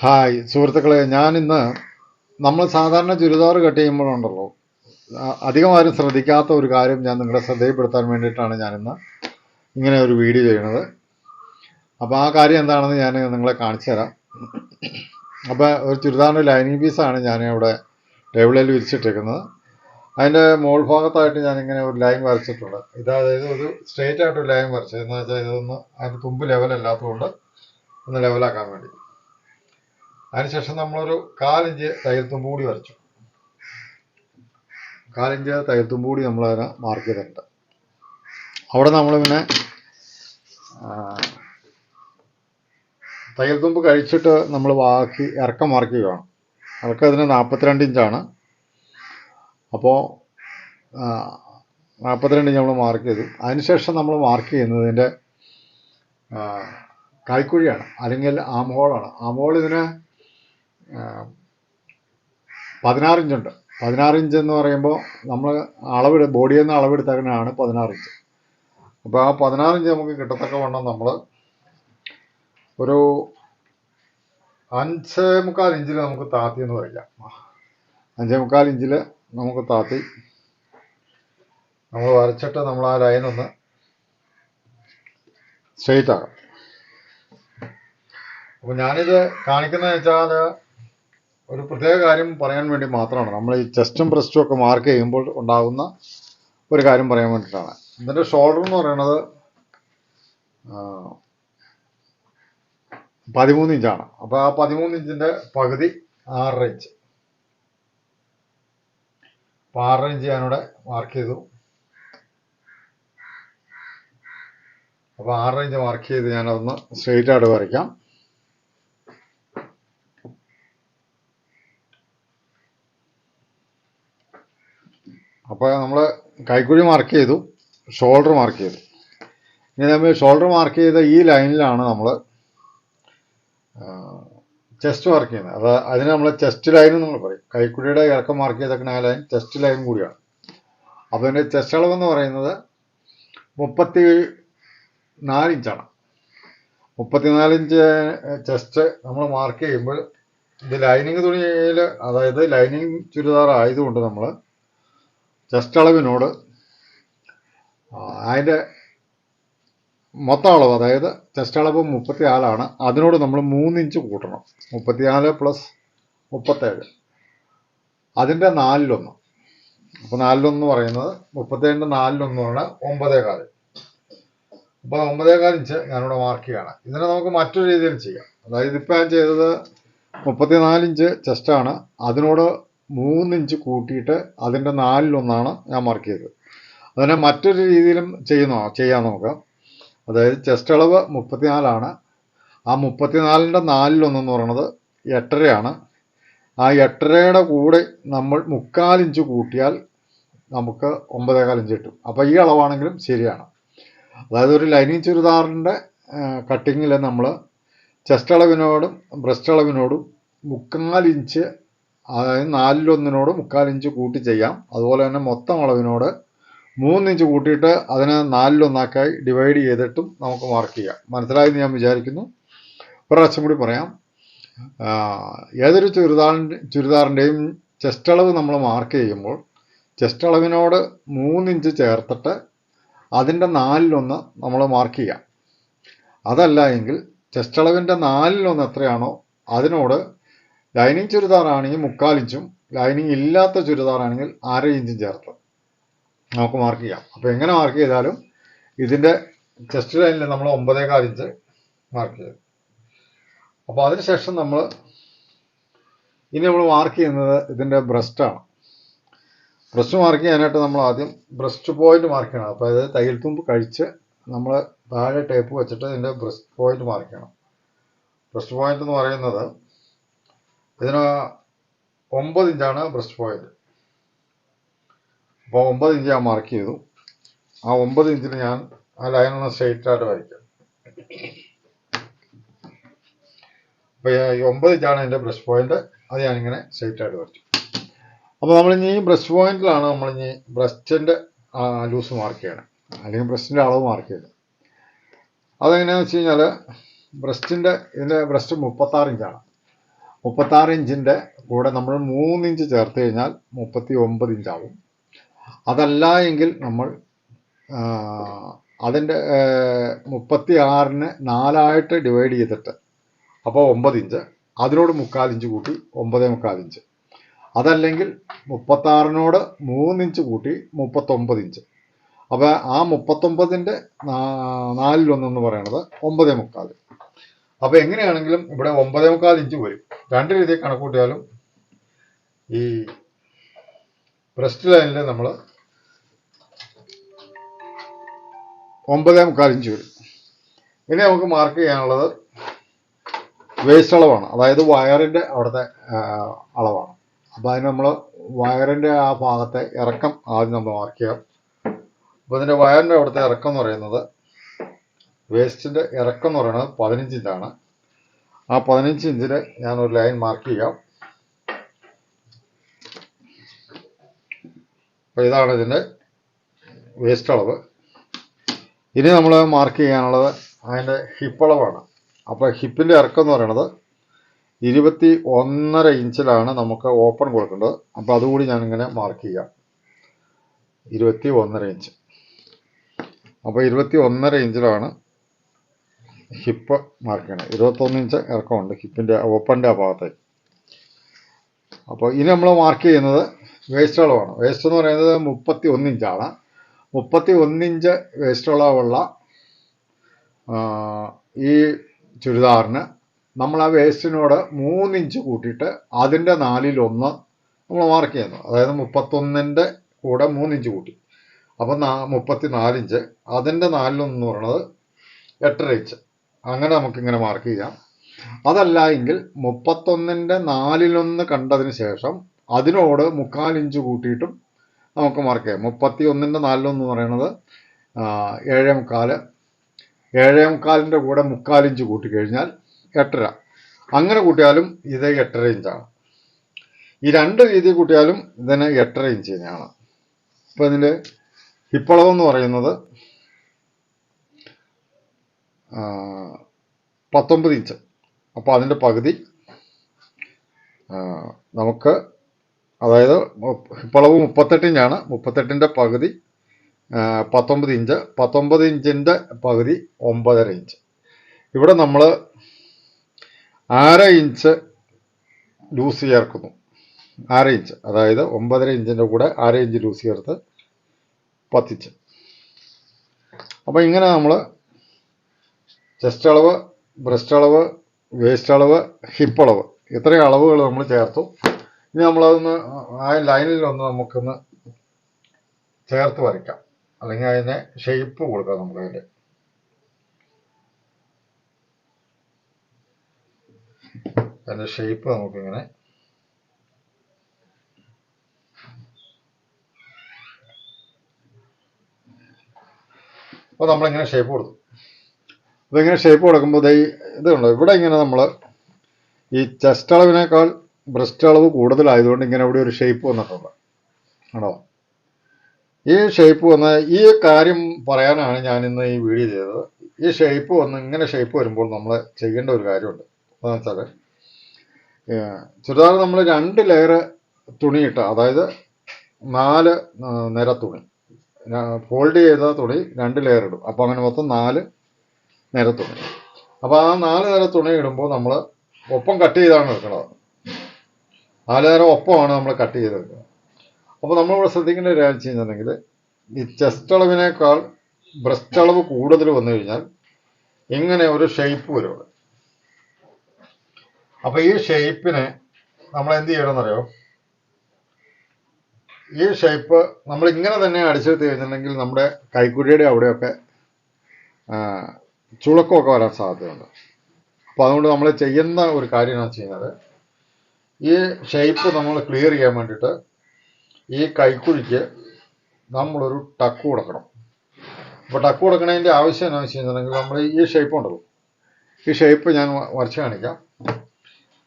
Hi സുഹൃത്തുക്കളെ ഞാനിന്ന് നമ്മൾ സാധാരണ ചുരിദാർ കട്ട് ചെയ്യുമ്പോഴുണ്ടല്ലോ അധികം ആരും ശ്രദ്ധിക്കാത്ത ഒരു കാര്യം ഞാൻ നിങ്ങളുടെ ശ്രദ്ധയിൽപ്പെടുത്താൻ വേണ്ടിയിട്ടാണ് ഞാനിന്ന് ഇങ്ങനെ ഒരു വീഡിയോ ചെയ്യുന്നത്. അപ്പോൾ ആ കാര്യം എന്താണെന്ന് ഞാൻ നിങ്ങളെ കാണിച്ചു തരാം. അപ്പോൾ ഒരു ചുരിദാറിന്റെ ലൈനിങ് പീസാണ് ഞാൻ ഇവിടെ ടേബിളിൽ വിരിച്ചിട്ടിരിക്കുന്നത്. അതിന്റെ മോൾ ഭാഗത്തായിട്ട് ഞാനിങ്ങനെ ഒരു ലൈൻ വരച്ചിട്ടുണ്ട്. ഇത് അതായത് ഒരു സ്ട്രെയിറ്റ് ആയിട്ട് ഒരു ലൈൻ വരച്ചത്. എന്ന് വെച്ചാൽ ഇതൊന്ന് അതിന്റെ തുമ്പ് ലെവലല്ലാത്തതുകൊണ്ട് ഒന്ന് ലെവലാക്കാൻ വേണ്ടി. അതിനുശേഷം നമ്മളൊരു കാലിഞ്ച് തയ്യൽ തുമ്പ് കൂടി വരച്ചു. കാലിഞ്ച് തയ്യൽ തുമ്പ് കൂടി നമ്മൾ അതിനെ മാർക്ക് ചെയ്തിട്ടുണ്ട്. അവിടെ നമ്മൾ പിന്നെ ആ, തയ്യൽ കഴിച്ചിട്ട് നമ്മൾ ബാക്കി ഇറക്കം മാർക്ക് ചെയ്യുകയാണ് ഇറക്കം അതിന് നാൽപ്പത്തിരണ്ട് ഇഞ്ചാണ് അപ്പോൾ നാൽപ്പത്തിരണ്ട് ഇഞ്ച് നമ്മൾ മാർക്ക് ചെയ്തു. അതിനുശേഷം നമ്മൾ മാർക്ക് ചെയ്യുന്നതിന്റെ കൈക്കുഴിയാണ്. അല്ലെങ്കിൽ ആംഹോളാണ് ആംഹോൾ ഇതിനെ പതിനാറ് ഇഞ്ചുണ്ട് പതിനാറ് ഇഞ്ച് എന്ന് പറയുമ്പോൾ നമ്മൾ അളവെടു ബോഡിയിൽ നിന്ന് അളവെടുത്തങ്ങനെയാണ് പതിനാറ് ഇഞ്ച് അപ്പോൾ ആ പതിനാറ് ഇഞ്ച് നമുക്ക് കിട്ടത്തക്ക വണ്ണം നമ്മൾ ഒരു അഞ്ച് മുക്കാൽ ഇഞ്ചിൽ നമുക്ക് താത്തി എന്ന് പറയാം അഞ്ചേ മുക്കാൽ ഇഞ്ചിൽ നമുക്ക് താത്തി. നമ്മൾ വരച്ചിട്ട് നമ്മൾ ആ ലൈൻ ഒന്ന് സ്ട്രെയിറ്റ് ആക്കാം. അപ്പോൾ ഞാനിത് കാണിക്കുന്നത് വെച്ചാൽ ഒരു പ്രത്യേക കാര്യം പറയാൻ വേണ്ടി മാത്രമാണ്. നമ്മൾ ഈ ചെസ്റ്റും ബ്രസ്റ്റും ഒക്കെ മാർക്ക് ചെയ്യുമ്പോൾ ഉണ്ടാകുന്ന ഒരു കാര്യം പറയാൻ വേണ്ടിയിട്ടാണ്. ഇതിന്റെ ഷോൾഡർ എന്ന് പറയുന്നത് പതിമൂന്ന് ഇഞ്ചാണ് അപ്പോൾ ആ പതിമൂന്ന് ഇഞ്ചിന്റെ പകുതി ആറര ഇഞ്ച് അപ്പോൾ ആറര ഇഞ്ച് ഞാനിവിടെ മാർക്ക് ചെയ്തു. അപ്പോൾ ആറര ഇഞ്ച് മാർക്ക് ചെയ്ത് ഞാനതൊന്ന് സ്ട്രെയിറ്റ് ആയിട്ട് വരയ്ക്കാം. അപ്പോൾ നമ്മൾ കൈക്കുഴി മാർക്ക് ചെയ്തു ഷോൾഡർ മാർക്ക് ചെയ്തു. ഇനി നമ്മൾ ഷോൾഡർ മാർക്ക് ചെയ്ത ഈ ലൈനിലാണ് നമ്മൾ ചെസ്റ്റ് മാർക്ക് ചെയ്യുന്നത്. അത് അതിന് നമ്മൾ ചെസ്റ്റ് ലൈൻ എന്ന് നമ്മൾ പറയും. കൈക്കുഴിയുടെ ഇറക്കം മാർക്ക് ചെയ്തേക്കുന്ന ആ ലൈൻ ചെസ്റ്റ് ലൈൻ കൂടിയാണ്. അപ്പോൾ അതിന്റെ ചെസ്റ്റ് അളവെന്ന് പറയുന്നത് മുപ്പത്തി നാല് ഇഞ്ചാണ്. മുപ്പത്തിനാല് ഇഞ്ച് ചെസ്റ്റ് നമ്മൾ മാർക്ക് ചെയ്യുമ്പോൾ ഇത് ലൈനിങ് തുണിയിൽ അതായത് ലൈനിങ് ചുരിദാർ ആയതുകൊണ്ട് നമ്മൾ ചെസ്റ്റ് അളവിനോട് അതിന്റെ മൊത്തം അളവ് അതായത് ചെസ്റ്റ് അളവ് മുപ്പത്തിനാലാണ് അതിനോട് നമ്മൾ മൂന്നിഞ്ച് കൂട്ടണം. മുപ്പത്തിനാല് പ്ലസ് മുപ്പത്തേഴ്. അതിന്റെ നാലിലൊന്ന്. അപ്പോൾ നാലിലൊന്ന് പറയുന്നത് മുപ്പത്തേഴിന്റെ നാലിലൊന്ന് പറഞ്ഞാൽ ഒമ്പതേകാൽ. അപ്പോൾ ഒമ്പതേകാൽ ഇഞ്ച് ഞാനിവിടെ മാർക്ക് ചെയ്യാണ്. ഇതിനെ നമുക്ക് മറ്റൊരു രീതിയിൽ ചെയ്യാം. അതായത് ഇപ്പം ഞാൻ ചെയ്തത് മുപ്പത്തിനാലിഞ്ച് ചെസ്റ്റാണ് അതിനോട് മൂന്ന് ഇഞ്ച് കൂട്ടിയിട്ട് അതിന്റെ നാലിലൊന്നാണ് ഞാൻ മാർക്ക് ചെയ്തത്. അതിനെ മറ്റൊരു രീതിയിലും ചെയ്യുന്നോ ചെയ്യാം നമുക്ക് അതായത് ചെസ്റ്റ് അളവ് മുപ്പത്തിനാലാണ്. ആ മുപ്പത്തിനാലിന്റെ നാലിലൊന്നെന്ന് പറയുന്നത് എട്ടരയാണ്. ആ എട്ടരയുടെ കൂടെ നമ്മൾ മുക്കാലിഞ്ച് കൂട്ടിയാൽ നമുക്ക് ഒമ്പതേകാൽ ഇഞ്ച് കിട്ടും. അപ്പോൾ ഈ അളവാണെങ്കിലും ശരിയാണ്. അതായത് ഒരു ലൈനിങ് ചുരിദാറിന്റെ കട്ടിങ്ങിൽ നമ്മൾ ചെസ്റ്റ് അളവിനോടും ബ്രസ്റ്റ് അളവിനോടും മുക്കാൽ ഇഞ്ച് അതായത് നാലിലൊന്നിനോട് മുക്കാലിഞ്ച് കൂട്ടി ചെയ്യാം. അതുപോലെ തന്നെ മൊത്തം അളവിനോട് മൂന്നിഞ്ച് കൂട്ടിയിട്ട് അതിനെ നാലിലൊന്നാക്കായി ഡിവൈഡ് ചെയ്തിട്ടും നമുക്ക് മാർക്ക് ചെയ്യാം. മനസ്സിലായെന്ന് ഞാൻ വിചാരിക്കുന്നു. പ്രാവശ്യം കൂടി പറയാം. ഏതൊരു ചുരിദാറിന്റെ ചുരിദാറിന്റെയും ചെസ്റ്റ് അളവ് നമ്മൾ മാർക്ക് ചെയ്യുമ്പോൾ ചെസ്റ്റ് അളവിനോട് മൂന്നിഞ്ച് ചേർത്തിട്ട് അതിന്റെ നാലിലൊന്ന് നമ്മൾ മാർക്ക് ചെയ്യാം. അതല്ല എങ്കിൽ ചെസ്റ്റ് അളവിന്റെ നാലിലൊന്ന് എത്രയാണോ അതിനോട് ലൈനിങ് ചുരിദാറാണെങ്കിൽ മുക്കാൽ ഇഞ്ചും ലൈനിങ് ഇല്ലാത്ത ചുരിദാറാണെങ്കിൽ അര ഇഞ്ചും ചേർത്ത്. നമുക്ക് മാർക്ക് ചെയ്യാം. അപ്പോൾ എങ്ങനെ മാർക്ക് ചെയ്താലും ഇതിന്റെ ചെസ്റ്റ് ലൈനിൽ നമ്മൾ ഒമ്പതേകാൽ ഇഞ്ച് മാർക്ക് ചെയ്തു അപ്പോൾ അതിനുശേഷം നമ്മൾ ഇനി നമ്മൾ മാർക്ക് ചെയ്യുന്നത് ഇതിന്റെ ബ്രസ്റ്റാണ് ബ്രസ്റ്റ് മാർക്ക് ചെയ്യാനായിട്ട് നമ്മൾ ആദ്യം ബ്രസ്റ്റ് പോയിന്റ് മാർക്ക് ചെയ്യണം. അപ്പോൾ അതായത് തയ്യൽ തുമ്പ് കഴിച്ച് നമ്മൾ താഴെ ടേപ്പ് വെച്ചിട്ട് ഇതിന്റെ ബ്രസ്റ്റ് പോയിന്റ് മാർക്ക് ചെയ്യണം. ബ്രസ്റ്റ് പോയിന്റ് എന്ന് പറയുന്നത് ഇതിന് ഒമ്പത് ഇഞ്ചാണ് ബ്രസ്റ്റ് പോയിന്റ് അപ്പോൾ ഒമ്പത് ഇഞ്ച് ഞാൻ മാർക്ക് ചെയ്തു. ആ ഒമ്പത് ഇഞ്ചിൽ ഞാൻ ആ ലൈൻ ഒന്ന് വരയ്ക്കാം. അപ്പോൾ ഈ ഒമ്പത് ഇഞ്ചാണ് എന്റെ ബ്രസ്റ്റ് പോയിന്റ് അത് ഞാനിങ്ങനെ സ്ട്രെയിറ്റ് വരച്ചു. അപ്പോൾ നമ്മളിനി ബ്രസ്റ്റ് പോയിന്റിലാണ് നമ്മളിനി ബ്രസ്റ്റിന്റെ ലൂസ് മാർക്ക് ചെയ്യണം. അല്ലെങ്കിൽ ബ്രസ്റ്റിന്റെ അളവ് മാർക്ക് ചെയ്യണം. അതെങ്ങനെയാണെന്ന് വെച്ച് കഴിഞ്ഞാൽ ബ്രസ്റ്റിന്റെ ഇതിന്റെ ബ്രസ്റ്റ് മുപ്പത്താറ് ഇഞ്ചാണ് മുപ്പത്താറ് ഇഞ്ചിന്റെ കൂടെ നമ്മൾ മൂന്ന് ഇഞ്ച് ചേർത്ത് കഴിഞ്ഞാൽ മുപ്പത്തി ഒമ്പത് ഇഞ്ചാവും. അതല്ല എങ്കിൽ നമ്മൾ അതിന്റെ മുപ്പത്തി ആറിന് നാലായിട്ട് ഡിവൈഡ് ചെയ്തിട്ട് അപ്പോൾ ഒമ്പത് ഇഞ്ച്. അതിനോട് മുക്കാൽ ഇഞ്ച് കൂട്ടി ഒമ്പതേ മുക്കാൽ ഇഞ്ച്. അതല്ലെങ്കിൽ മുപ്പത്താറിനോട് മൂന്നിഞ്ച് കൂട്ടി മുപ്പത്തൊമ്പത് ഇഞ്ച്. അപ്പോൾ ആ മുപ്പത്തൊമ്പതിന്റെ നാലിലൊന്നെന്ന് പറയണത് ഒമ്പതേ മുക്കാൽ അപ്പോൾ എങ്ങനെയാണെങ്കിലും ഇവിടെ ഒമ്പതേ മുക്കാൽ ഇഞ്ച് വരും. രണ്ട് രീതി കണക്കൂട്ടിയാലും ഈ ബ്രസ്റ്റ് ലൈനിൽ നമ്മൾ ഒമ്പതേ മുക്കാൽ ഇഞ്ച് വരും. ഇനി നമുക്ക് മാർക്ക് ചെയ്യാനുള്ളത് വേസ്റ്റ് അളവാണ്. അതായത് വയറിന്റെ അവിടുത്തെ അളവാണ്. അപ്പോൾ അതിന് നമ്മൾ വയറിന്റെ ആ ഭാഗത്തെ ഇറക്കം ആദ്യം നമ്മൾ മാർക്ക് ചെയ്യാം. അപ്പോൾ ഇതിന്റെ വയറിന്റെ അവിടുത്തെ ഇറക്കം എന്ന് പറയുന്നത് വേസ്റ്റിന്റെ ഇറക്കം എന്ന് പറയുന്നത് പതിനഞ്ച് ഇഞ്ചാണ് ആ പതിനഞ്ച് ഇഞ്ചിൽ ഞാൻ ഒരു ലൈൻ മാർക്ക് ചെയ്യാം. അപ്പോൾ ഇതാണ് ഇതിന്റെ വേസ്റ്റ് അളവ്. ഇനി നമ്മൾ മാർക്ക് ചെയ്യാനുള്ളത് അതിന്റെ ഹിപ്പ് അളവാണ്. അപ്പോൾ ഹിപ്പിന്റെ ഇറക്കം എന്ന് പറയുന്നത് ഇരുപത്തി ഒന്നര ഇഞ്ചിലാണ് നമുക്ക് ഓപ്പൺ കൊടുക്കേണ്ടത്. അപ്പോൾ അതുകൂടി ഞാനിങ്ങനെ മാർക്ക് ചെയ്യാം. ഇരുപത്തി ഒന്നര ഇഞ്ച് അപ്പോൾ ഇരുപത്തി ഒന്നര ഇഞ്ചിലാണ് ഹിപ്പ് മാർക്ക് ചെയ്യണം ഇരുപത്തൊന്ന് ഇഞ്ച് ഇറക്കമുണ്ട്. ഹിപ്പിന്റെ ഒപ്പന്റെ ആ ഭാഗത്തേക്ക് അപ്പോൾ ഇനി നമ്മൾ മാർക്ക് ചെയ്യുന്നത് വേസ്റ്റ് അളവാണ്. വേസ്റ്റ് എന്ന് പറയുന്നത് മുപ്പത്തി ഒന്ന് ഇഞ്ചാണ് മുപ്പത്തി ഒന്ന് ഇഞ്ച് വേസ്റ്റ് അളവുള്ള ഈ ചുരിദാറിന് നമ്മൾ ആ വേസ്റ്റിനോട് മൂന്നിഞ്ച് കൂട്ടിയിട്ട് അതിന്റെ നാലിലൊന്ന് നമ്മൾ മാർക്ക് ചെയ്യുന്നു. അതായത് മുപ്പത്തൊന്നിന്റെ കൂടെ മൂന്നിഞ്ച് കൂട്ടി. അപ്പം നാ മുപ്പത്തി നാലിഞ്ച് അതിന്റെ നാലിലൊന്ന് എന്ന് പറയുന്നത് എട്ടര ഇഞ്ച് അങ്ങനെ നമുക്കിങ്ങനെ മാർക്ക് ചെയ്യാം. അതല്ല എങ്കിൽ മുപ്പത്തൊന്നിന്റെ നാലിലൊന്ന് കണ്ടതിന് ശേഷം അതിനോട് മുക്കാൽ ഇഞ്ച് കൂട്ടിയിട്ടും നമുക്ക് മാർക്ക് ചെയ്യാം. മുപ്പത്തി ഒന്നിന്റെ നാലിലൊന്ന് പറയുന്നത് ഏഴേ മുക്കാൽ ഏഴേ മുക്കാലിന്റെ കൂടെ മുക്കാൽ ഇഞ്ച് കൂട്ടിക്കഴിഞ്ഞാൽ എട്ടര. അങ്ങനെ കൂട്ടിയാലും ഇത് എട്ടര ഇഞ്ചാണ് ഈ രണ്ട് രീതി കൂട്ടിയാലും ഇതിന് എട്ടര ഇഞ്ച് തന്നെയാണ്. അപ്പോൾ ഇതിന്റെ ഇപ്പളവെന്ന് പറയുന്നത് പത്തൊമ്പത് ഇഞ്ച്. അപ്പോൾ അതിന്റെ പകുതി നമുക്ക് അതായത് ഇപ്പളവ് ഇഞ്ചാണ് മുപ്പത്തെട്ടിന്റെ പകുതി പത്തൊമ്പത് ഇഞ്ച്. പത്തൊമ്പത് ഇഞ്ചിന്റെ പകുതി ഒമ്പതര ഇഞ്ച്. ഇവിടെ നമ്മൾ അര ഇഞ്ച് ലൂസ് ചേർക്കുന്നു. അര ഇഞ്ച്. അതായത് ഒമ്പതര ഇഞ്ചിന്റെ കൂടെ അര ഇഞ്ച് ലൂസ് ചേർത്ത് പത്തിച്ച്. അപ്പോൾ ഇങ്ങനെ നമ്മൾ ചെസ്റ്റ് അളവ് ബ്രസ്റ്റ് അളവ് വേസ്റ്റ് അളവ് ഹിപ്പ് അളവ് ഇത്രയും അളവുകൾ നമ്മൾ ചേർത്തു. ഇനി നമ്മളതൊന്ന് ആ ലൈനിലൊന്ന് നമുക്കൊന്ന് ചേർത്ത് വരയ്ക്കാം. അല്ലെങ്കിൽ അതിനെ ഷേപ്പ് കൊടുക്കാം നമുക്കതിന്റെ അതിന്റെ ഷേപ്പ് നമുക്കിങ്ങനെ അപ്പോൾ നമ്മളിങ്ങനെ ഷേപ്പ് കൊടുത്തു. ഇങ്ങനെ ഷേപ്പ് കൊടുക്കുമ്പോൾ ദൈ ഇതുണ്ട് ഇവിടെ ഇങ്ങനെ നമ്മൾ ഈ ചെസ്റ്റ് അളവിനേക്കാൾ ബ്രസ്റ്റ് അളവ് കൂടുതലായതുകൊണ്ട് ഇങ്ങനെ ഇവിടെ ഒരു ഷേപ്പ് വന്നിട്ടുണ്ട്. ആണോ ഈ ഷേപ്പ് വന്ന ഈ കാര്യം പറയാനാണ് ഞാൻ ഇന്ന് ഈ വീഡിയോ ചെയ്തത്. ഈ ഷേപ്പ് വന്ന് ഇങ്ങനെ ഷേപ്പ് വരുമ്പോൾ നമ്മൾ ചെയ്യേണ്ട ഒരു കാര്യമുണ്ട്. എന്താണെന്ന് വെച്ചാൽ ചുരിദാർ നമ്മൾ രണ്ട് ലെയർ തുണിയിട്ട അതായത് നാല് നിര തുണി. ഫോൾഡ് ചെയ്ത തുണി രണ്ട് ലെയർ ഇടും. അപ്പോൾ അങ്ങനെ മൊത്തം നാല് നിര തുണി. അപ്പോൾ ആ നാല് നിര തുണി ഇടുമ്പോൾ നമ്മൾ ഒപ്പം കട്ട് ചെയ്താണ് എടുക്കുന്നത് നാല് നേരം ഒപ്പമാണ് നമ്മൾ കട്ട് ചെയ്തെടുക്കുന്നത്. അപ്പോൾ നമ്മളിവിടെ ശ്രദ്ധിക്കേണ്ട ഒരു കാര്യം ചെയ്യുന്നുണ്ടെങ്കിൽ ഈ ചെസ്റ്റ് അളവിനേക്കാൾ ബ്രസ്റ്റ് അളവ് കൂടുതൽ വന്നു കഴിഞ്ഞാൽ ഇങ്ങനെ ഒരു ഷേപ്പ് വരും ഇവിടെ. അപ്പോൾ ഈ ഷേപ്പിനെ നമ്മൾ എന്ത് ചെയ്യണമെന്നറിയോ? ഈ ഷേപ്പ് നമ്മൾ ഇങ്ങനെ തന്നെ അടിച്ചെടുത്ത് കഴിഞ്ഞിട്ടുണ്ടെങ്കിൽ നമ്മുടെ കൈക്കുഴിയുടെ അവിടെയൊക്കെ ചുളുക്കമൊക്കെ വരാൻ സാധ്യതയുണ്ട്. അപ്പോൾ അതുകൊണ്ട് നമ്മൾ ചെയ്യുന്ന ഒരു കാര്യം എന്ന് വെച്ച് കഴിഞ്ഞാൽ ഈ ഷേപ്പ് നമ്മൾ ക്ലിയർ ചെയ്യാൻ വേണ്ടിയിട്ട് ഈ കൈക്കുഴിക്ക് നമ്മളൊരു ടക്ക് കൊടുക്കണം. അപ്പോൾ ടക്ക് കൊടുക്കണതിന്റെ ആവശ്യം എന്താണെന്ന് വെച്ച് കഴിഞ്ഞിട്ടുണ്ടെങ്കിൽ നമ്മൾ ഈ ഷേപ്പ് ഉണ്ടല്ലോ. ഈ ഷേപ്പ് ഞാൻ വരച്ച് കാണിക്കാം.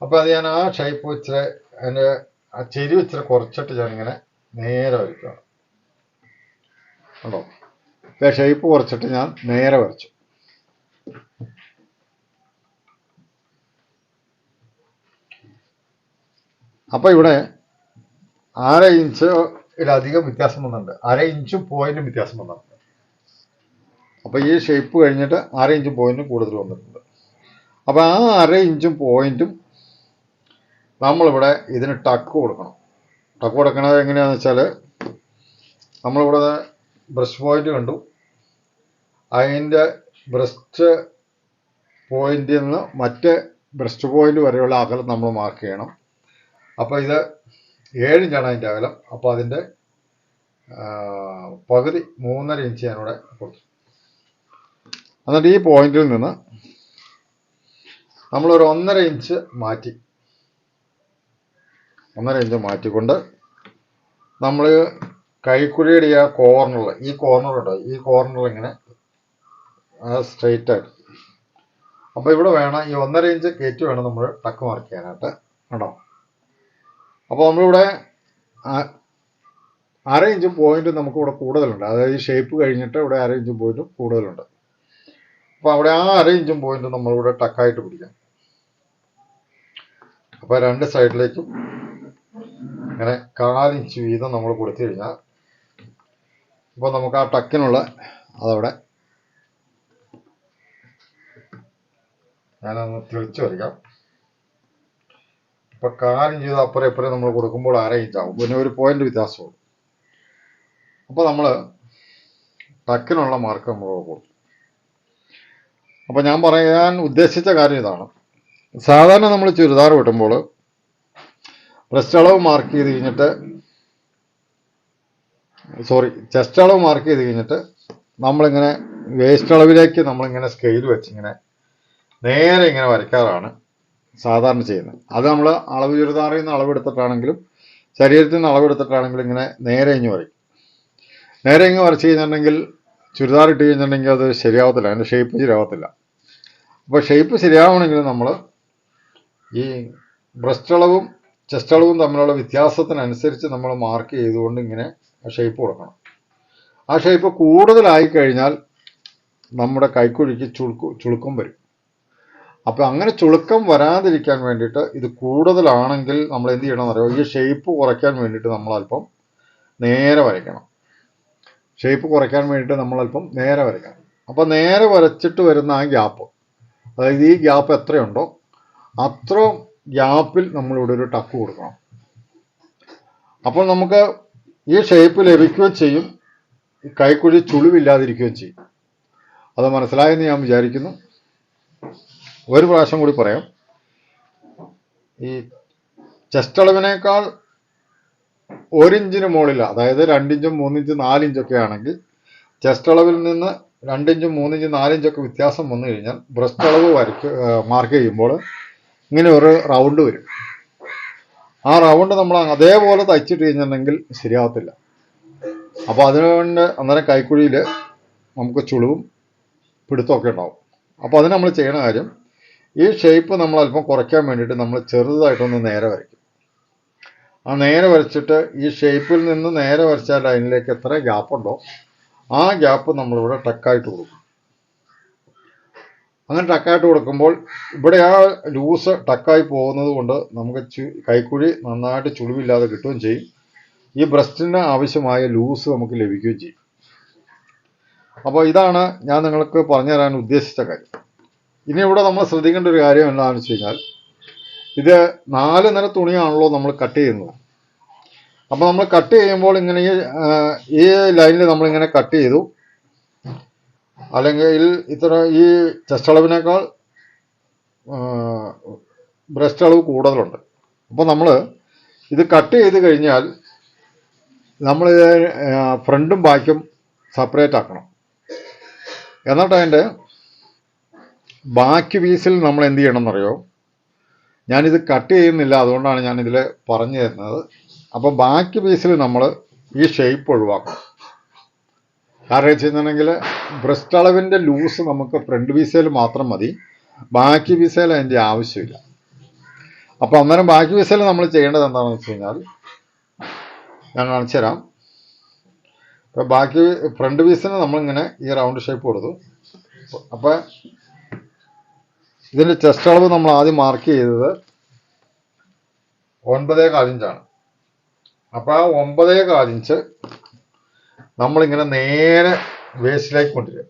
അപ്പോൾ അത് ഞാൻ ആ ഷേപ്പ് വെച്ച് അതിന്റെ ആ ചെരി വെച്ച് കുറച്ചിട്ട് ഞാനിങ്ങനെ നേരെ വരയ്ക്കുകയാണ്. ഉണ്ടോ ഷേപ്പ് കുറച്ചിട്ട് ഞാൻ നേരെ വരച്ചു. അപ്പോൾ ഇവിടെ അര ഇഞ്ചിലധികം വ്യത്യാസം വന്നിട്ടുണ്ട്? അര ഇഞ്ചും പോയിന്റും വ്യത്യാസം വന്നിട്ടുണ്ട്. അപ്പോൾ ഈ ഷേപ്പ് കഴിഞ്ഞിട്ട് അര ഇഞ്ചും പോയിന്റും കൂടുതൽ വന്നിട്ടുണ്ട്. അപ്പോൾ ആ അര ഇഞ്ചും പോയിന്റും നമ്മളിവിടെ ഇതിന് ടക്ക് കൊടുക്കണം. ടക്ക് കൊടുക്കണത് എങ്ങനെയാന്ന് വെച്ചാൽ നമ്മളിവിടെ ബ്രഷ് പോയിന്റ് കണ്ടു. അതിന്റെ ബ്രസ്റ്റ് പോയിന്റിൽ നിന്ന് മറ്റ് ബ്രസ്റ്റ് പോയിന്റ് വരെയുള്ള അകലം നമ്മൾ മാർക്ക് ചെയ്യണം. അപ്പോൾ ഇത് ഏഴ് ഇഞ്ചാണ് അതിന്റെ അകലം. അപ്പോൾ അതിന്റെ പകുതി മൂന്നര ഇഞ്ച് ഞാനിവിടെ കൊടുത്തു. എന്നിട്ട് ഈ പോയിന്റിൽ നിന്ന് നമ്മളൊരു ഒന്നര ഇഞ്ച് മാറ്റി ഒന്നര ഇഞ്ച് മാറ്റിക്കൊണ്ട് നമ്മൾ കൈക്കുഴിയുടെ ആ കോർണറിൽ ഈ കോർണർ ഉണ്ടോ? ഈ കോർണറിൽ ഇങ്ങനെ സ്ട്രെയിറ്റ് ആയിട്ട്. അപ്പോൾ ഇവിടെ വേണം ഈ ഒന്നര ഇഞ്ച് കയറ്റി വേണം നമ്മൾ ടക്ക് മാർക്ക് ചെയ്യാനായിട്ട്. കേട്ടോ അപ്പോൾ നമ്മളിവിടെ അര ഇഞ്ച് പോയിന്റ് നമുക്ക് ഇവിടെ കൂടുതലുണ്ട്. അതായത് ഈ ഷേപ്പ് കഴിഞ്ഞിട്ട് ഇവിടെ അര ഇഞ്ചും പോയിന്റും കൂടുതലുണ്ട്. അപ്പോൾ അവിടെ ആ അര ഇഞ്ചും പോയിന്റ് നമ്മളിവിടെ ടക്കായിട്ട് പിടിക്കാം. അപ്പോൾ രണ്ട് സൈഡിലേക്കും ഇങ്ങനെ കാലിഞ്ച് വീതം നമ്മൾ കൊടുത്തു കഴിഞ്ഞാൽ ഇപ്പോൾ നമുക്ക് ആ ടക്കിനുള്ള അതവിടെ ഞാനൊന്ന് തെളിച്ച് വരിക്കാം ഇപ്പൊ കാലിഞ്ച് ചെയ്ത് അപ്പുറം ഇപ്പുറം നമ്മൾ കൊടുക്കുമ്പോൾ അര ഇഞ്ചാവും പിന്നെ ഒരു പോയിന്റ് വ്യത്യാസമുള്ളൂ അപ്പോൾ നമ്മൾ ടക്കിനുള്ള മാർക്ക് നമ്മൾ കൊടുക്കും. അപ്പോൾ ഞാൻ പറയാൻ ഉദ്ദേശിച്ച കാര്യം ഇതാണ്. സാധാരണ നമ്മൾ ചുരിദാർ വെട്ടുമ്പോൾ ബ്രസ്റ്റ് അളവ് മാർക്ക് ചെയ്ത് കഴിഞ്ഞിട്ട് സോറി ചെസ്റ്റ് അളവ് മാർക്ക് ചെയ്ത് കഴിഞ്ഞിട്ട് നമ്മളിങ്ങനെ വേസ്റ്റ് അളവിലേക്ക് നമ്മളിങ്ങനെ സ്കെയിൽ വെച്ച് ഇങ്ങനെ നേരെ ഇങ്ങനെ വരയ്ക്കാറാണ് സാധാരണ ചെയ്യുന്നത്. അത് നമ്മൾ അളവ് ചുരിദാറിൽ നിന്ന് അളവെടുത്തിട്ടാണെങ്കിലും ശരീരത്തിൽ നിന്ന് അളവെടുത്തിട്ടാണെങ്കിലും ഇങ്ങനെ നേരെ ഇങ്ങ് വരയ്ക്കും. നേരെ ഇങ്ങ് വരച്ച് കഴിഞ്ഞിട്ടുണ്ടെങ്കിൽ ചുരിദാർ ഇട്ട് കഴിഞ്ഞിട്ടുണ്ടെങ്കിൽ അത് ശരിയാവത്തില്ല. അതിന്റെ ഷേപ്പ് ശരിയാവത്തില്ല. അപ്പോൾ ഷേപ്പ് ശരിയാവണമെങ്കിൽ നമ്മൾ ഈ ബ്രസ്റ്റ് അളവും ചെസ്റ്റ് അളവും തമ്മിലുള്ള വ്യത്യാസത്തിനനുസരിച്ച് നമ്മൾ മാർക്ക് ചെയ്തുകൊണ്ട് ഇങ്ങനെ ഷേപ്പ് കൊടുക്കണം. ആ ഷേപ്പ് കൂടുതലായി കഴിഞ്ഞാൽ നമ്മുടെ കൈക്കുഴിക്ക് ചുളുക്കും ചുളുക്കം വരും. അപ്പോൾ അങ്ങനെ ചുളുക്കം വരാതിരിക്കാൻ വേണ്ടിയിട്ട് ഇത് കൂടുതലാണെങ്കിൽ നമ്മൾ എന്ത് ചെയ്യണമെന്ന് അറിയാം ഈ ഷേപ്പ് കുറയ്ക്കാൻ വേണ്ടിയിട്ട് നമ്മൾ അല്പം നേരെ വരയ്ക്കണം. ഷേപ്പ് കുറയ്ക്കാൻ വേണ്ടിയിട്ട് നമ്മൾ അല്പം നേരെ വരയ്ക്കണം. അപ്പോൾ നേരെ വരച്ചിട്ട് വരുന്ന ആ ഗ്യാപ്പ് അതായത് ഈ ഗ്യാപ്പ് എത്രയുണ്ടോ അത്ര ഗ്യാപ്പിൽ നമ്മളിവിടെ ഒരു ടക്ക് കൊടുക്കണം. അപ്പോൾ നമുക്ക് ഈ ഷേപ്പ് ലഭിക്കുകയും ചെയ്യും. കൈക്കുഴി ചുളിവില്ലാതിരിക്കുകയും ചെയ്യും. അത് മനസ്സിലായെന്ന് ഞാൻ വിചാരിക്കുന്നു. ഒരു പ്രാവശ്യം കൂടി പറയാം. ഈ ചെസ്റ്റ് അളവിനേക്കാൾ ഒരിഞ്ചിന് മുകളിൽ അതായത് രണ്ടിഞ്ചും മൂന്നിഞ്ചും നാലിഞ്ചൊക്കെ ആണെങ്കിൽ ചെസ്റ്റ് അളവിൽ നിന്ന് രണ്ടിഞ്ചും മൂന്നിഞ്ചും നാലിഞ്ചൊക്കെ വ്യത്യാസം വന്നു കഴിഞ്ഞാൽ ബ്രസ്റ്റ് അളവ് വരയ്ക്ക് മാർക്ക് ചെയ്യുമ്പോൾ ഇങ്ങനെ ഒരു റൗണ്ട് വരും. ആ റൗണ്ട് നമ്മൾ അതേപോലെ തയ്ച്ചിട്ട് കഴിഞ്ഞിട്ടുണ്ടെങ്കിൽ ശരിയാവത്തില്ല. അപ്പോൾ അതുകൊണ്ട് അന്നേരം കൈക്കുഴിയിൽ നമുക്ക് ചുളിവും പിടുത്തമൊക്കെ ഉണ്ടാവും. അപ്പോൾ അതിന് നമ്മൾ ചെയ്യണ കാര്യം ഈ ഷേപ്പ് നമ്മൾ അല്പം കുറയ്ക്കാൻ വേണ്ടിയിട്ട് നമ്മൾ ചെറുതായിട്ടൊന്ന് നേരെ വരയ്ക്കും. ആ നേരെ വരച്ചിട്ട് ഈ ഷേപ്പിൽ നിന്ന് നേരെ വരച്ച ലൈനിലേക്ക് എത്ര ഗ്യാപ്പ് ഉണ്ടോ ആ ഗ്യാപ്പ് നമ്മളിവിടെ ടക്കായിട്ട് കൊടുക്കും. അങ്ങനെ ടക്കായിട്ട് കൊടുക്കുമ്പോൾ ഇവിടെ ആ ലൂസ് ടക്കായി പോകുന്നത് കൊണ്ട് നമുക്ക് കൈക്കുഴി നന്നായിട്ട് ചുളിവില്ലാതെ കിട്ടുകയും ചെയ്യും. ഈ ബ്രസ്റ്റിന് ആവശ്യമായ ലൂസ് നമുക്ക് ലഭിക്കുകയും ചെയ്യും. അപ്പോൾ ഇതാണ് ഞാൻ നിങ്ങൾക്ക് പറഞ്ഞു തരാൻ ഉദ്ദേശിച്ച കാര്യം. ഇനി ഇവിടെ നമ്മൾ ശ്രദ്ധിക്കേണ്ട ഒരു കാര്യം എന്താണെന്ന് വെച്ച് കഴിഞ്ഞാൽ ഇത് നാല് നില തുണിയാണല്ലോ നമ്മൾ കട്ട് ചെയ്യുന്നത്. അപ്പോൾ നമ്മൾ കട്ട് ചെയ്യുമ്പോൾ ഇങ്ങനെ ഈ ലൈനിൽ നമ്മളിങ്ങനെ കട്ട് ചെയ്തു. അല്ലെങ്കിൽ ഇത്ര ഈ ചെസ്റ്റ് അളവിനേക്കാൾ ബ്രസ്റ്റ് അളവ് കൂടുതലുണ്ട്. അപ്പോൾ നമ്മൾ ഇത് കട്ട് ചെയ്ത് കഴിഞ്ഞാൽ നമ്മൾ ഫ്രണ്ടും ബാക്കും സെപ്പറേറ്റ് ആക്കണം. എന്നിട്ട് അതിന്റെ ബാക്കി പീസിൽ നമ്മൾ എന്ത് ചെയ്യണം എന്നറിയോ ഞാനിത് കട്ട് ചെയ്യുന്നില്ല അതുകൊണ്ടാണ് ഞാനിതിൽ പറഞ്ഞു തരുന്നത്. അപ്പോൾ ബാക്കി പീസിൽ നമ്മൾ ഈ ഷേപ്പ് ഒഴിവാക്കും. കാരണം വെച്ചിട്ടുണ്ടെങ്കിൽ ബ്രസ്റ്റ് അളവിന്റെ ലൂസ് നമുക്ക് ഫ്രണ്ട് പീസയിൽ മാത്രം മതി. ബാക്കി പീസയിൽ അതിന്റെ ആവശ്യമില്ല. അപ്പോൾ അന്നേരം ബാക്കി പീസയിൽ നമ്മൾ ചെയ്യേണ്ടത് എന്താണെന്ന് വെച്ച് കഴിഞ്ഞാൽ ഞാൻ കാണിച്ചു തരാം. ബാക്കി ഫ്രണ്ട് പീസിന് നമ്മളിങ്ങനെ ഈ റൗണ്ട് ഷേപ്പ് കൊടുത്തു. അപ്പോൾ ഇതിന്റെ ചെസ്റ്റ് അളവ് നമ്മൾ ആദ്യം മാർക്ക് ചെയ്തത് ഒൻപതേ കാലിഞ്ചാണ് അപ്പോൾ ആ ഒമ്പതേ കാലിഞ്ച് നമ്മളിങ്ങനെ നേരെ വേസ്റ്റിലേക്ക് കൊണ്ടുവരിക.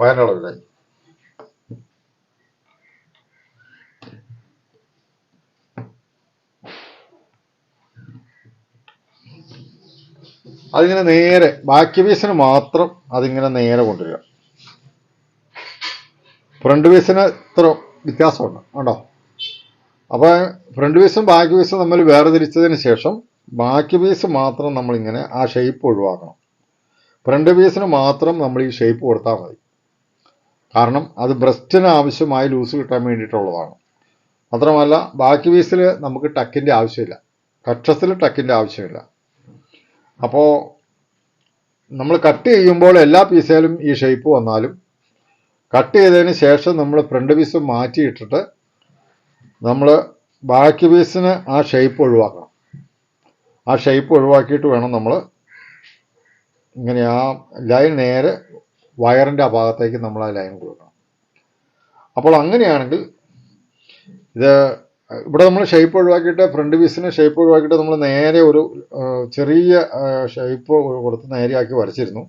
വയനളവിലായി അതിങ്ങനെ നേരെ ബാക്കി പീസിന് മാത്രം അതിങ്ങനെ നേരെ കൊണ്ടുവരിക. ഫ്രണ്ട് വേസിന് ഇത്ര വ്യത്യാസമുണ്ട് കണ്ടോ? അപ്പോൾ ഫ്രണ്ട് വേസും ബാക്ക് വേസും നമ്മൾ വേർതിരിച്ചതിന് ശേഷം ബാക്ക് പീസ് മാത്രം നമ്മളിങ്ങനെ ആ ഷേപ്പ് ഒഴിവാക്കണം. ഫ്രണ്ട് പീസിന് മാത്രം നമ്മൾ ഈ ഷേപ്പ് കൊടുത്താൽ മതി. കാരണം അത് ബ്രസ്റ്റിന് ആവശ്യമായി ലൂസ് കിട്ടാൻ വേണ്ടിയിട്ടുള്ളതാണ്. മാത്രമല്ല ബാക്ക് പീസിൽ നമുക്ക് ടക്കിന്റെ ആവശ്യമില്ല. കക്ഷത്തിൽ ടക്കിന്റെ ആവശ്യമില്ല. അപ്പോൾ നമ്മൾ കട്ട് ചെയ്യുമ്പോൾ എല്ലാ പീസിലും ഈ ഷേപ്പ് വന്നാലും കട്ട് ചെയ്തതിന് ശേഷം നമ്മൾ ഫ്രണ്ട് പീസ് മാറ്റിയിട്ടിട്ട് നമ്മൾ ബാക്ക് പീസിന് ആ ഷേപ്പ് ഒഴിവാക്കണം. ആ ഷേപ്പ് ഒഴിവാക്കിയിട്ട് വേണം നമ്മൾ ഇങ്ങനെ ആ ലൈൻ നേരെ വയറിന്റെ ആ ഭാഗത്തേക്ക് നമ്മൾ ആ ലൈൻ കൊടുക്കണം. അപ്പോൾ അങ്ങനെയാണെങ്കിൽ ഇത് ഇവിടെ നമ്മൾ ഷേപ്പ് ഒഴിവാക്കിയിട്ട് ഫ്രണ്ട് പീസിന് ഷേപ്പ് ഒഴിവാക്കിയിട്ട് നമ്മൾ നേരെ ഒരു ചെറിയ ഷേപ്പ് കൊടുത്ത് നേരെയാക്കി വരച്ചിരുന്നു.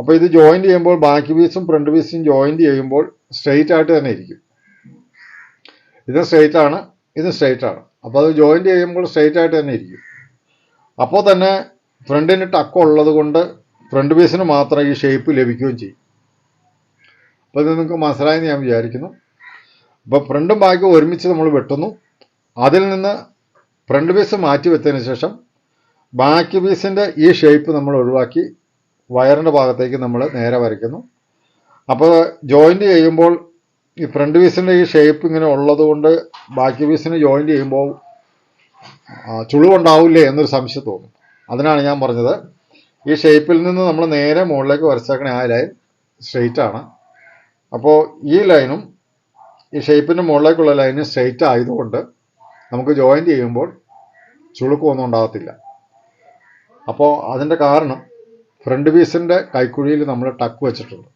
അപ്പോൾ ഇത് ജോയിൻ ചെയ്യുമ്പോൾ ബാക്കി പീസും ഫ്രണ്ട് പീസും ജോയിൻ ചെയ്യുമ്പോൾ സ്ട്രെയിറ്റ് ആയിട്ട് തന്നെ ഇരിക്കും. ഇത് സ്ട്രെയിറ്റ് ആണ് ഇത് സ്ട്രെയിറ്റ് ആണ്. അപ്പോൾ അത് ജോയിൻ ചെയ്യുമ്പോൾ സ്ട്രെയിറ്റ് ആയിട്ട് തന്നെ ഇരിക്കും. അപ്പോൾ തന്നെ ഫ്രണ്ടിന് ടക്ക് ഉള്ളത് കൊണ്ട് ഫ്രണ്ട് പീസിന് മാത്രം ഈ ഷേപ്പ് ലഭിക്കുകയും ചെയ്യും. അപ്പോൾ ഇത് നിങ്ങൾക്ക് മനസ്സിലായെന്ന് ഞാൻ വിചാരിക്കുന്നു. അപ്പോൾ ഫ്രണ്ടും ബാക്കും ഒരുമിച്ച് നമ്മൾ വെട്ടുന്നു. അതിൽ നിന്ന് ഫ്രണ്ട് പീസ് മാറ്റി വെച്ചതിന് ശേഷം ബാക്കി പീസിന്റെ ഈ ഷേപ്പ് നമ്മൾ ഒഴിവാക്കി വയറിന്റെ ഭാഗത്തേക്ക് നമ്മൾ നേരെ വരയ്ക്കുന്നു. അപ്പോൾ ജോയിന്റ് ചെയ്യുമ്പോൾ ഈ ഫ്രണ്ട് പീസിന്റെ ഈ ഷേപ്പ് ഇങ്ങനെ ഉള്ളതുകൊണ്ട് ബാക്കി പീസിന് ജോയിന്റ് ചെയ്യുമ്പോൾ ചുളിവുണ്ടാവില്ലേ എന്നൊരു സംശയം തോന്നും. അതിനാണ് ഞാൻ പറഞ്ഞത്. ഈ ഷേപ്പിൽ നിന്ന് നമ്മൾ നേരെ മുകളിലേക്ക് വരച്ചേക്കണ ആ ലൈൻ സ്ട്രെയിറ്റ് ആണ്. അപ്പോൾ ഈ ലൈനും ഈ ഷേപ്പിന്റെ മുകളിലേക്കുള്ള ലൈനും സ്ട്രെയിറ്റ് ആയതുകൊണ്ട് നമുക്ക് ജോയിന്റ് ചെയ്യുമ്പോൾ ചുളുക്കമൊന്നും ഉണ്ടാകത്തില്ല. അപ്പോൾ അതിന്റെ കാരണം ഫ്രണ്ട് പീസിന്റെ കൈക്കുഴിയിൽ നമ്മൾ ടക്ക് വെച്ചിട്ടുണ്ട്.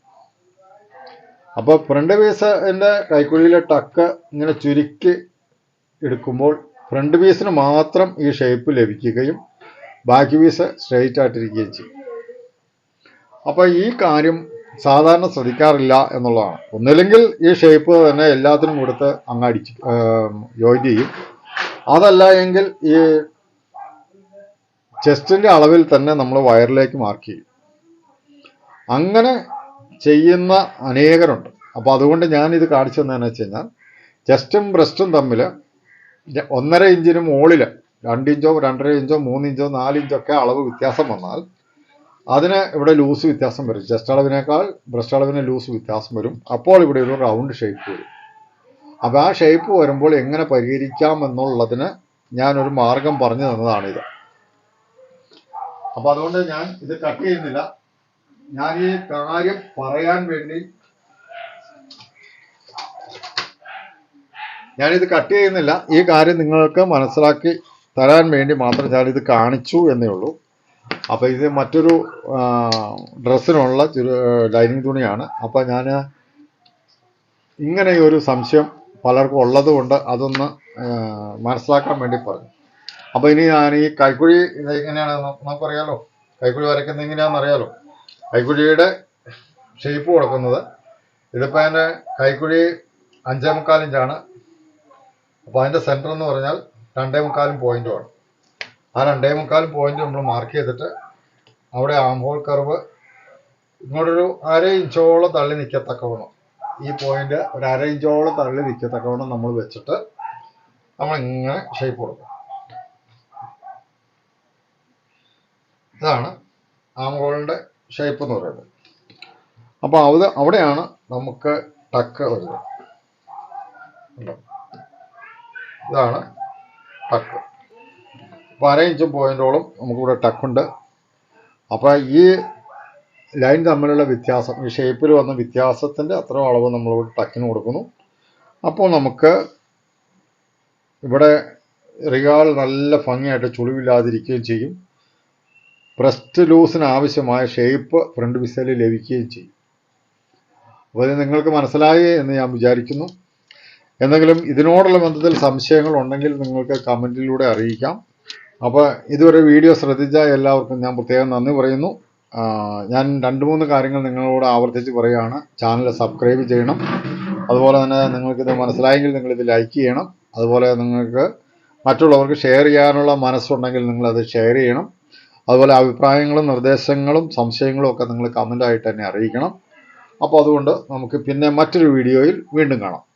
അപ്പോൾ ഫ്രണ്ട് പീസിന്റെ കൈക്കുഴിയിലെ ടക്ക് ഇങ്ങനെ ചുരുക്കി എടുക്കുമ്പോൾ ഫ്രണ്ട് പീസിന് മാത്രം ഈ ഷേപ്പ് ലഭിക്കുകയും ബാക്കി പീസ് സ്ട്രെയിറ്റ് ആയിട്ടിരിക്കുകയും ചെയ്യും. അപ്പോൾ ഈ കാര്യം സാധാരണ ശ്രദ്ധിക്കാറില്ല എന്നുള്ളതാണ്. ഒന്നില്ലെങ്കിൽ ഈ ഷേപ്പ് തന്നെ എല്ലാത്തിനും കൊടുത്ത് അങ്ങ് ചെയ്യും. അതല്ല എങ്കിൽ ഈ ചെസ്റ്റിന്റെ അളവിൽ തന്നെ നമ്മൾ വയറിലേക്ക് മാർക്ക് ചെയ്യും. അങ്ങനെ ചെയ്യുന്ന അനേകരുണ്ട്. അപ്പോൾ അതുകൊണ്ട് ഞാൻ ഇത് കാണിച്ചു തന്നതെന്ന് വെച്ച് കഴിഞ്ഞാൽ ചെസ്റ്റും ബ്രസ്റ്റും തമ്മിൽ ഒന്നര ഇഞ്ചിന് മുകളിൽ രണ്ടിഞ്ചോ രണ്ടര ഇഞ്ചോ മൂന്നിഞ്ചോ നാലിഞ്ചോ ഒക്കെ അളവ് വ്യത്യാസം വന്നാൽ അതിന് ഇവിടെ ലൂസ് വ്യത്യാസം വരും. ചെസ്റ്റ് അളവിനേക്കാൾ ബ്രസ്റ്റ് അളവിന് ലൂസ് വ്യത്യാസം വരും. അപ്പോൾ ഇവിടെ ഒരു റൗണ്ട് ഷേപ്പ് വരും. അപ്പോൾ ആ ഷേപ്പ് വരുമ്പോൾ എങ്ങനെ പരിഹരിക്കാം എന്നുള്ളതിന് ഞാനൊരു മാർഗം പറഞ്ഞു തന്നതാണിത്. അപ്പോൾ അതുകൊണ്ട് ഞാൻ ഇത് കട്ട് ചെയ്യുന്നില്ല. ഞാൻ ഈ കാര്യം പറയാൻ വേണ്ടി ഞാൻ ഇത് കട്ട് ചെയ്യുന്നില്ല. ഈ കാര്യം നിങ്ങൾക്ക് മനസ്സിലാക്കി തരാൻ വേണ്ടി മാത്രം ഞാൻ ഇത് കാണിച്ചു എന്നേ ഉള്ളൂ. അപ്പോൾ ഇത് മറ്റൊരു ഡ്രസ്സിനുള്ള ഡൈനിങ് തുണിയാണ്. അപ്പോൾ ഞാൻ ഇങ്ങനെ ഒരു സംശയം പലർക്കും ഉള്ളത് കൊണ്ട് അതൊന്ന് മനസ്സിലാക്കാൻ വേണ്ടി പറഞ്ഞു. അപ്പോൾ ഇനി ഞാൻ ഈ കൈക്കുഴി എങ്ങനെയാണ് നമുക്കറിയാലോ. കൈക്കുഴി വരയ്ക്കുന്നത് എങ്ങനെയാണെന്ന് അറിയാമല്ലോ കൈക്കുഴിയുടെ ഷേപ്പ് കൊടുക്കുന്നത്. ഇതിപ്പോൾ എന്റെ കൈക്കുഴി അഞ്ചേ മുക്കാൽ ഇഞ്ചാണ് അപ്പോൾ അതിന്റെ സെന്റർ എന്ന് പറഞ്ഞാൽ രണ്ടേ മുക്കാലും പോയിന്റുമാണ് ആ രണ്ടേ മുക്കാലും പോയിന്റ് നമ്മൾ മാർക്ക് ചെയ്തിട്ട് അവിടെ ആം ഹോൾ കർവ് ഇങ്ങോട്ടൊരു അര ഇഞ്ചോളം തള്ളി നിൽക്കത്തക്കവണ്ണം ഈ പോയിന്റ് ഒരു അര ഇഞ്ചോളം തള്ളി നിൽക്കത്തക്കവണ്ണം നമ്മൾ വെച്ചിട്ട് നമ്മൾ ഇങ്ങനെ ഷേപ്പ് കൊടുക്കും. ഇതാണ് ആം ഹോളിന്റെ ഷേപ്പ് എന്ന് പറയുന്നത്. അപ്പോൾ അത് അവിടെയാണ് നമുക്ക് ടക്ക് വരുന്നത്. ഇതാണ് ടക്ക് അപ്പോൾ അര ഇഞ്ചും പോയിന്റോളം നമുക്കിവിടെ ടക്കുണ്ട് അപ്പോൾ ഈ ലൈൻ തമ്മിലുള്ള വ്യത്യാസം ഈ ഷേപ്പിൽ വന്ന വ്യത്യാസത്തിന്റെ അത്ര അളവ് നമ്മൾ ടക്കിന് കൊടുക്കുന്നു. അപ്പോൾ നമുക്ക് ഇവിടെ റിയാൾ നല്ല ഭംഗിയായിട്ട് ചുളിവില്ലാതിരിക്കുകയും ചെയ്യും. ബ്രസ്റ്റ് ലൂസിന് ആവശ്യമായ ഷേപ്പ് ഫ്രണ്ട് വിസയിൽ ലഭിക്കുകയും ചെയ്യും. അപ്പോൾ ഇത് നിങ്ങൾക്ക് മനസ്സിലായി എന്ന് ഞാൻ വിചാരിക്കുന്നു. എന്തെങ്കിലും ഇതിനോടുള്ള ബന്ധത്തിൽ സംശയങ്ങൾ ഉണ്ടെങ്കിൽ നിങ്ങൾക്ക് കമന്റിലൂടെ അറിയിക്കാം. അപ്പോൾ ഇതുവരെ വീഡിയോ ശ്രദ്ധിച്ച എല്ലാവർക്കും ഞാൻ പ്രത്യേകം നന്ദി പറയുന്നു. ഞാൻ രണ്ട് മൂന്ന് കാര്യങ്ങൾ നിങ്ങളോട് ആവർത്തിച്ച് പറയുകയാണ്. ചാനൽ സബ്സ്ക്രൈബ് ചെയ്യണം. അതുപോലെ തന്നെ നിങ്ങൾക്കിത് മനസ്സിലായെങ്കിൽ നിങ്ങളിത് ലൈക്ക് ചെയ്യണം. അതുപോലെ നിങ്ങൾക്ക് മറ്റുള്ളവർക്ക് ഷെയർ ചെയ്യാനുള്ള മനസ്സുണ്ടെങ്കിൽ നിങ്ങളത് ഷെയർ ചെയ്യണം. അതുപോലെ അഭിപ്രായങ്ങളും നിർദ്ദേശങ്ങളും സംശയങ്ങളും ഒക്കെ നിങ്ങൾ കമന്റായിട്ട് തന്നെ അറിയിക്കണം. അപ്പോൾ അതുകൊണ്ട് നമുക്ക് പിന്നെ മറ്റൊരു വീഡിയോയിൽ വീണ്ടും കാണാം.